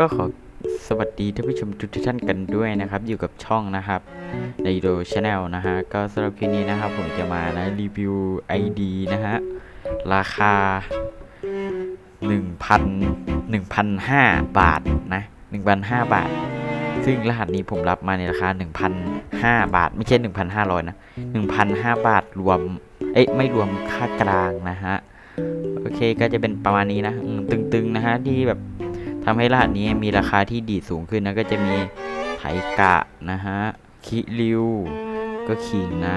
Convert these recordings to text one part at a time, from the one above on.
ก็ขอสวัสดีท่านผู้ชมทุกท่านกันด้วยนะครับ อยู่กับช่องนะครับในโดชาแนลนะฮะก็สำหรับคลิปนี้นะครับ ผมจะมานะรีวิว ID นะฮะราคา 1,000 1,005 บาทนะ1,005 บาท ซึ่งรหัสนี้ผมรับมาในราคา 1,005 บาท ไม่ใช่ 1,500 นะ 1,005 บาทรวม เอ้ยไม่รวมค่ากลางนะฮะ โอเคก็จะเป็นประมาณนี้นะตึงๆนะฮะที่แบบ ทำให้รหัสนี้มีราคาที่ดีสูงขึ้นนะก็จะมีไถกะนะฮะคิริวก็คิงนะ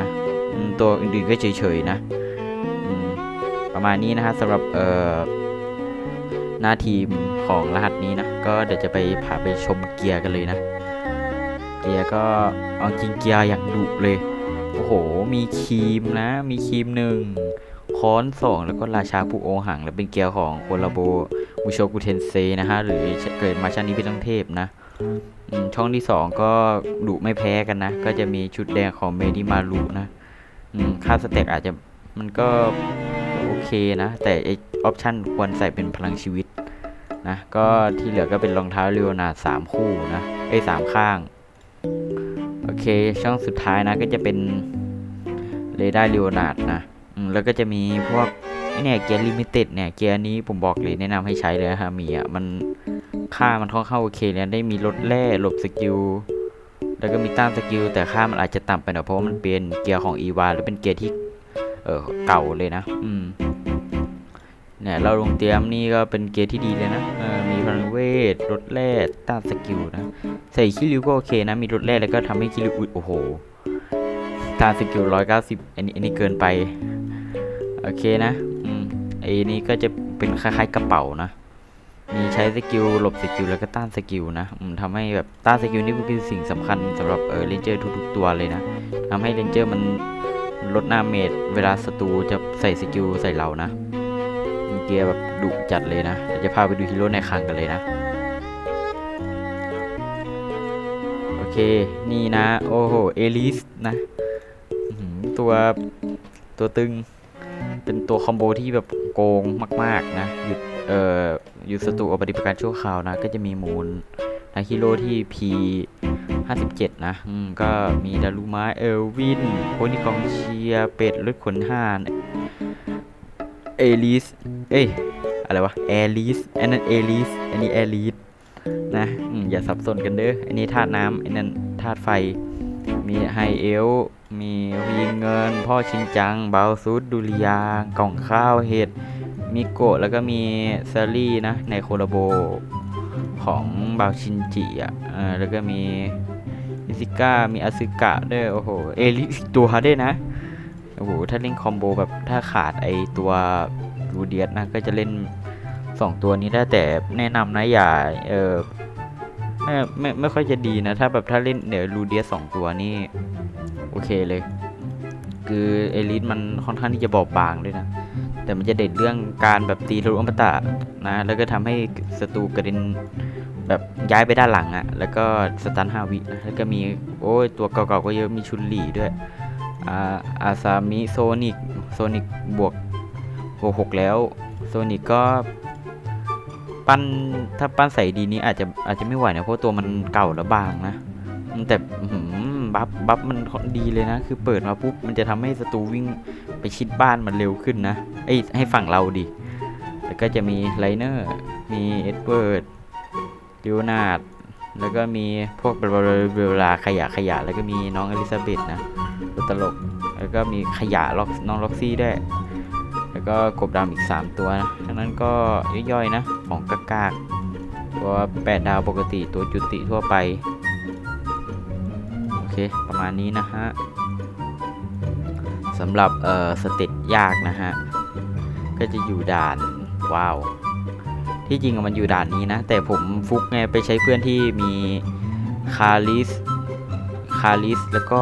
ตัวอื่นๆก็เฉยๆนะประมาณนี้นะฮะสำหรับเอ่อหน้าทีมของรหัสนี้นะ ก็เดี๋ยวจะไปพาไปชมเกียร์กันเลยนะ เกียร์ก็เอาจริงเกียร์อย่างดุเลย โอ้โห มีครีมนะ มีครีมหนึ่งค้อนสองแล้วก็ราชาผู้โอหัง และเป็นเกียร์ของโคลาโบ มุโชกุเทนเซนะฮะหรือเกิดมาชาตินี้เป็นต้องเทพนะช่องที่ 2 ก็ดุไม่แพ้กันนะ ก็จะมีชุดแดงของเมดิมารุนะค่าสเต็กอาจจะมันก็โอเคนะ แต่ไอออปชั่นควรใส่เป็นพลังชีวิตนะก็ที่เหลือก็เป็นรองเท้าเรียวนาสามคู่นะไอ้สามข้าง โอเคช่องสุดท้ายนะก็จะเป็นเรดาร์เรียวนาดนะแล้วก็จะมีพวก เนี่ยเกียร์ลิมิเต็ดเนี่ยเกียร์นี้ผมบอกเลยแนะนำให้ใช้เลยฮะมีอะมันค่ามันค่อนข้างโอเคเลยนะได้มีลดแร่หลบสกิลแล้วก็มีต้านสกิลแต่ค่ามันอาจจะต่ำไปหน่อยเพราะว่ามันเป็นเกียร์ของอีวาแล้วเป็นเกียร์ที่เออเก่าเลยนะ อืมเนี่ยเราลงเตรียมนี่ก็เป็นเกียร์ที่ดีเลยนะออมีพลังเวทลดแร่ต้านสกิลนะใส่คิริวก็โอเคนะ มีลดแร่แล้วก็ทำให้คิริวอุ๊ยโอ้โหการสกิลร้อยเก้าสิบอันนี้อันนี้เกินไป โอเคนะ ไอ้นี้ก็จะเป็นคล้ายๆกระเป๋านะ มีใช้สกิลหลบสกิลแล้วก็ต้านสกิลนะอืมทำให้แบบต้านสกิลนี่คือสิ่งสำคัญสำหรับเออเลนเจอร์ทุกๆตัวเลยนะทำให้เลนเจอร์มันลดหน้าเมจเวลาศัตรูจะใส่สกิลใส่เรานะเกียร์แบบดุจัดเลยนะเดี๋ยวจะพาไปดูฮีโร่ในคลังกันเลยนะโอเค นี่นะ โอ้โห เอลิสนะหือตัวตัวตึง เป็นตัวคอมโบที่แบบโกงมาก ๆ นะ หยุด เอ่อหยุดศัตรูอปฏิบัติการชั่วคราวนะ ก็จะมีมูลนะฮีโร่ที่ P 57 นะอืมก็มีดารุมาเอลวินโคนิกองเชียเป็ดรถขนห้านเอลิส เอ้ย อะไรวะแอลิสอันนั้นเอลิส อันนี้แอลิส นะออย่าสับสนกันเด้อ อันนี้ธาตุน้ำอันนั้นธาตุไฟ มีไฮเอล มีวีเงิน พ่อชินจัง เบาซุดดุริยางกล่องข้าวเห็ดมีโกะ แล้วก็มีเซรี่นะ ในโคลโบของเบาชินจิอะแล้วก็มีอิซิก้า มีอาซึกะด้วย โอ้โห เอลิสตัวด้วยนะ โอ้โห ถ้าเล่นคอมโบแบบถ้าขาดไอตัวรูเดียสนะ ก็จะเล่น 2 ตัวนี้ได้แต่แนะนำนะอย่า เออ ไม่ไม่ไม่ค่อยจะดีนะ ถ้าแบบถ้าเล่นเดี๋ยวรูเดียสองตัวนี่ โอเคเลย คือเอลิสมันค่อนข้างที่จะบอบบางด้วยนะ แต่มันจะเด่นเรื่องการแบบตีทะลุอมตะนะ แล้วก็ทำให้ศัตรูกระเด็นแบบย้ายไปด้านหลังอะ่ะ แล้วก็สตันฮาวินะแล้วก็มีโอ้ยตัวเก่าๆก็เยอะมีชุนหลี่ด้วยอาอาซามิโซนิกโซนิกบวกบวกหกแล้วโซนิกก็ ปั้นถ้าปั้นใส่ดีนี้อาจจะอาจจะไม่ไหวนะเพราะตัวมันเก่าแล้วบางนะแต่หือบัฟบัฟมันดีเลยนะ คือเปิดมาปุ๊บมันจะทำให้ศัตรูวิ่งไปชิดบ้านมันเร็วขึ้นนะไอ้ให้ฝั่งเราดิแล้วก็จะมีไลเนอร์มีเอ็ดเวิร์ดลิโอนาร์ดแล้วก็มีพวกเบลลาขยะขยะ แล้วก็มีน้องอลิซาเบธนะตัวตลก แล้วก็มีขยะล็อกน้องล็อกซี่ด้วย แล้วก็กบดำอีก 3 ตัวนะทั้งนั้นก็ย่อยๆนะ ของกากากๆตัว8ดาวปกติตัวจุติทั่วไป โอเค ประมาณนี้นะฮะสำหรับเอ่อสเต็ปยากนะฮะ ก็จะอยู่ด่าน ว้าว ที่จริงมันอยู่ด่านนี้นะ แต่ผมฟุกไงไปใช้เพื่อนที่มีคาริสคาริสแล้วก็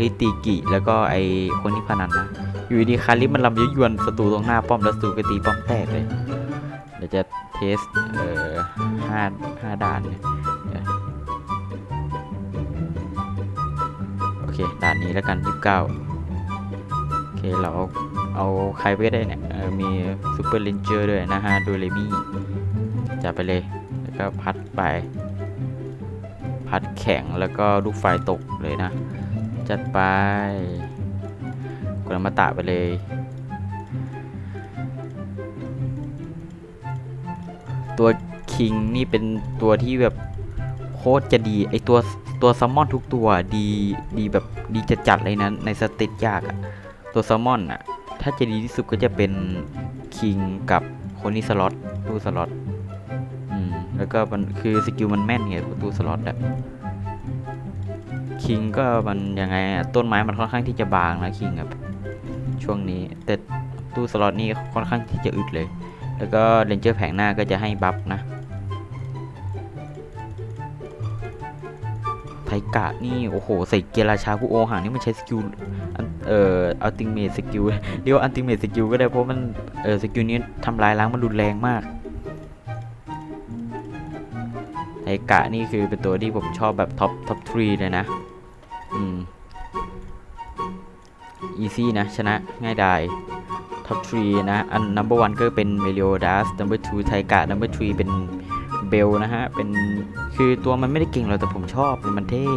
ลิติกิ แล้วก็ไอคนที่พนันนะ อยู่ดีคาริมันลำยุยวนศัตรูตรงหน้าป้อมแล้วศัตรูก็ตีป้อมแตกเลย เดี๋ยวจะเทส เอ่อห้าห้าด่านเนี่ยโอเค ด่านนี้แล้วกันยี่สิบเก้าโอเค เราเอาเอาใครไปได้เนี่ยมีซูเปอร์เลนเจอร์ด้วยนะฮะ โดเรมี่จับไปเลย แล้วก็พัดไป พัดแข็งแล้วก็ลูกไฟตกเลยนะ จัดไป ดอมตะไปเลยตัวคิงนี่เป็นตัวที่แบบโคตรจะดีไอตัวตัวซัมมอนทุกตัวดีดีแบบดีจะจัดเลยนะในสเตตยากอะตัวซัมมอนอะถ้าจะดีที่สุดก็จะเป็นคิงกับคนนี้สล็อตตู้สล็อตอืมแล้วก็มันคือสกิลมันแม่นไงตู้สล็อตอะคิงก็มันยังไงต้นไม้มันค่อนข้างที่จะบางนะคิงอะ ช่วงนี้ แต่ตู้สล็อตนี่ค่อนข้างที่จะอึดเลย แล้วก็เรนเจอร์แผงหน้าก็จะให้บัฟนะไทกะนี่โอ้โหใส่เกียร์ราชาผู้โอหังนี่มันใช้สกิลเอ่ออัลติเมทสกิลเรียกว่าอัลติเมทสกิลก็ได้เพราะมันเอ่อสกิลนี้ทำลายล้างมันรุนแรงมากไทกะนี่คือเป็นตัวที่ผมชอบแบบท็อปท็อปทรีเลยนะ อืม อีซี่นะ ชนะง่ายดายท็อปทรีนะ อัน number one ก็เป็นเมลิโอดัส number two ไทกะ number three เป็นเบลนะฮะ เป็นคือตัวมันไม่ได้เก่งหรอกแต่ผมชอบ มันเท่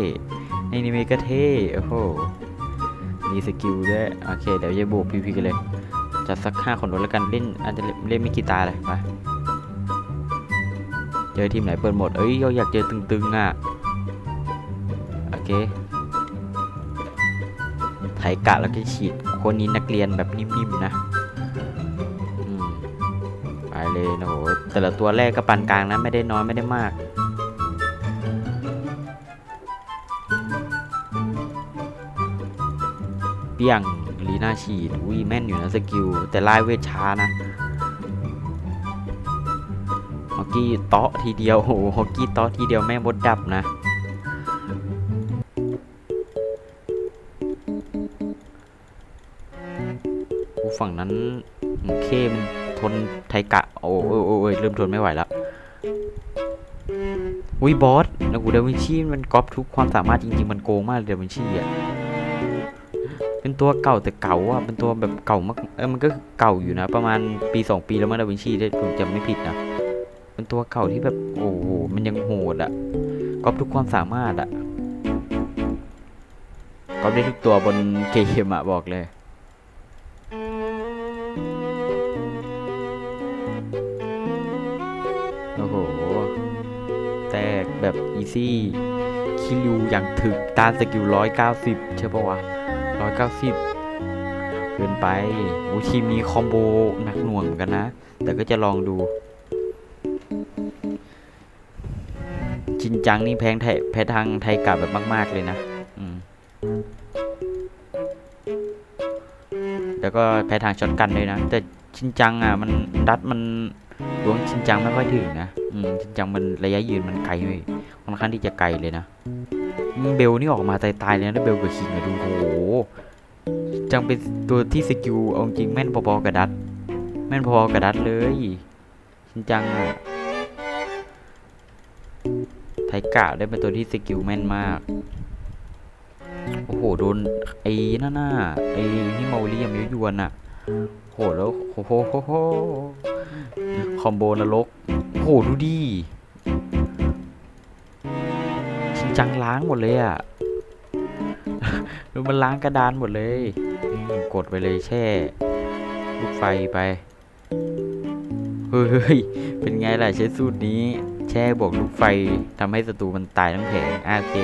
ในนิเมะก็เท่ โอ้โห มีสกิลด้วย โอเค เดี๋ยวจะบวกพีพีกันเลย จัดสักห้าคนรถแล้วกันเล่นอาจจะเล่นไม่กี่ตาเลยไปเจอทีมไหนเปิดหมด เอ้ยเราอยากเจอตึงๆอะ โอเค ไถกะแล้วก็ฉีดคนนี้นักเรียนแบบนิ่มๆนะไปเลยนะโหแต่ละตัวแรกก็ปานกลางนะไม่ได้น้อยไม่ได้มากเปี้ยงลีน่าฉีดอุ้ยแม่นอยู่นะสกิลแต่ไล่เวทช้านะฮอกกี้เตาะทีเดียวโหฮอกกี้เตาะทีเดียวแม่งบดดับนะ ฝั่งนั้นอืมเคมันทนไทกะ โอ้โอ้โอ้ยเริ่มทนไม่ไหวแล้วอุ้ยบอสนะกูเดวินชีมันก๊อปทุกความสามารถจริงๆมันโกงมากเดวินชีอะเป็นตัวเก่าแต่เก่าอะเป็นตัวแบบเก่ามากเออมันก็เก่าอยู่นะ ประมาณปีสองปีแล้วมั้งดาวินชีถ้าผมจำไม่ผิดนะเป็นตัวเก่าที่แบบโอ้โหมันยังโหดอะก๊อปทุกความสามารถอะก๊อปได้ทุกตัวบนเกมอะบอกเลย แบบอีซี่คิริวอย่างถึกตานสกิลร้อยเก้าสิบใช่ปะวะร้อยเก้าสิบเกินไปโอ้ทีมนี้คอมโบหนักหน่วงเหมือนกันนะ แต่ก็จะลองดูจินจังนี่แพงแพ้ทางไทยกลับแบบมาก ๆ เลยนะ แล้วก็แพ้ทางช็อตกันเลยนะ แต่ชินจังอะ มันดัดมันดวงชินจังไม่ค่อยถึงนะ อืม ชินจังมันระยะยืนมันไกลเว้ย อนข้างที่จะไกลเลยนะเบลนี่ออกมาตายๆเลยนะเบลกับคิงอะดูโอ้โหจังเป็นตัวที่สกิลเอาจริงแม่นพอๆกับดัดแม่นพอๆกับดัดเลยชินจังอะไทกะได้เป็นตัวที่สกิลแม่นมากโอ้โหโดนไอ้นั่นน่ะไอ้นี่เมาเรียมยวนอะโหแล้วโหโหโหคอมโบนรกโหดูดิชิน จังล้างหมดเลยอะดูมันล้างกระดานหมดเลย กดไปเลยแช่ลูกไฟไป เฮ้ย เป็นไงล่ะใช้สูตรนี้ แช่บวกลูกไฟทำให้ศัตรูมันตายทั้งแผงโอเค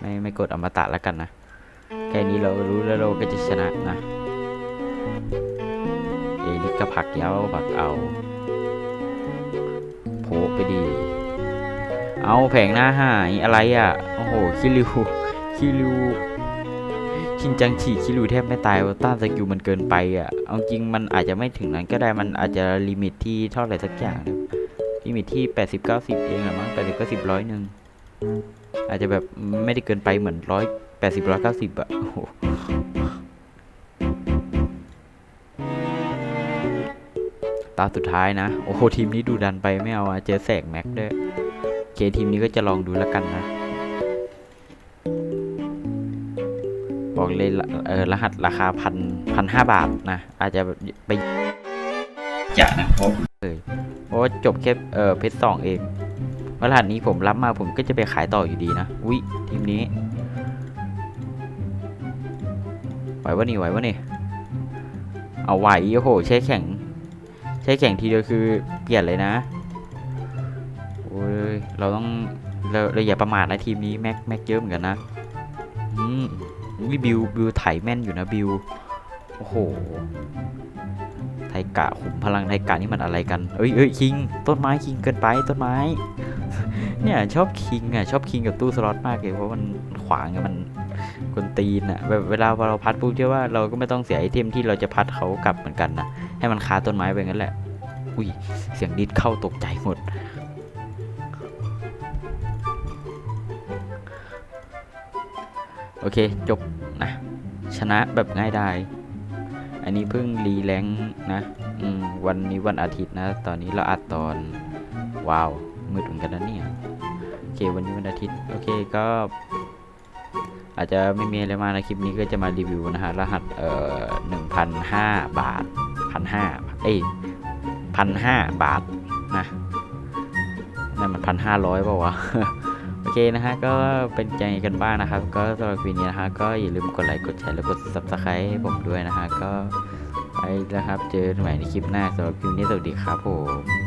ไม่ไม่กดอมตะแล้วกันนะ แค่นี้เราก็รู้แล้วเราก็จะชนะนะ เอลิกก็ผักเย้าผักเอา โผไปดี เอาแผงหน้าหายอะไรอะ โอ้โห คิริว คิริวชินจังฉีคิริวแทบไม่ตายต้านสกิลมันเกินไปอะ เอาจริงมันอาจจะไม่ถึงนั้นก็ได้ มันอาจจะลิมิตที่เท่าไหร่สักอย่างนะลิมิตที่ 80 90 เองอะมั้ง80 90 ร้อยหนึ่งอาจจะแบบไม่ได้เกินไปเหมือนร้อยแปดสิบร้อยเก้าสิบอะโอ้โหตาสุดท้ายนะ โอ้โห ทีมนี้ดูดันไปไม่เอาอะเจอแสกแม็กด้วย เคทีมนี้ก็จะลองดูแล้วกันนะ บอกเลยละเออรหัสราคาพันพันห้าบาทนะ อาจจะไปจะนะเพราะเพราะว่าจบแค่เออเพชรสองเองผว่ารหัสนี้ผมรับมาผมก็จะไปขายต่ออยู่ดีนะอุ้ยทีมนี้ไหววะนี่ไหววะนี่เอาไหวโอ้โหใช้แข่ง ใช้แข่งทีเดียวคือเปลี่ยนเลยนะโอ้ย เราต้องเราเราอย่าประมาทนะทีมนี้แม็กแม็กเยอะเหมือนกันนะอืมวิบิวบิวไถแม่นอยู่นะบิวโอ้โหไทกะขุมพลังไทกะนี่มันอะไรกันเอ้ยเอ้ยคิง ต้นไม้คิงเกินไปต้นไม้ เนี่ยชอบคิงอะชอบคิงกับตู้สล็อตมากเลยเพราะมันขวางมันกวนตีนอะแบบเวลาเราพัดปุ๊บเชื่อว่าเราก็ไม่ต้องเสียไอเทมที่เราจะพัดเขากลับเหมือนกันนะให้มันคาต้นไม้ไปงั้นแหละ อุ้ยเสียงดิดเข้าตกใจหมด โอเคจบนะ ชนะแบบง่ายได้อันนี้เพิ่งรีแรงนะวันนี้วันอาทิตย์นะ ตอนนี้เราอัดตอนว้าวมืดเหมือนกันนะเนี่ยโอเควันนี้วันอาทิตย์โอเคก็ อาจจะไม่มีอะไรมากนะคลิปนี้ก็จะมารีวิวนะฮะรหัสเอ่อหนึ่งพันห้าบาทพันห้าเอ้ยพันห้าบาทนะนั่นมันพันห้าร้อยเปล่าวะ เคนะฮะ ก็เป็นใจกันบ้างนะครับ ก็สำหรับคลิปนี้นะฮะ ก็อย่าลืมกดไลค์กดแชร์แล้วกด subscribe ให้ผมด้วยนะฮะ ก็ไปแล้วครับ เจอกันใหม่ในคลิปหน้าสำหรับคลิปนี้สวัสดีครับผม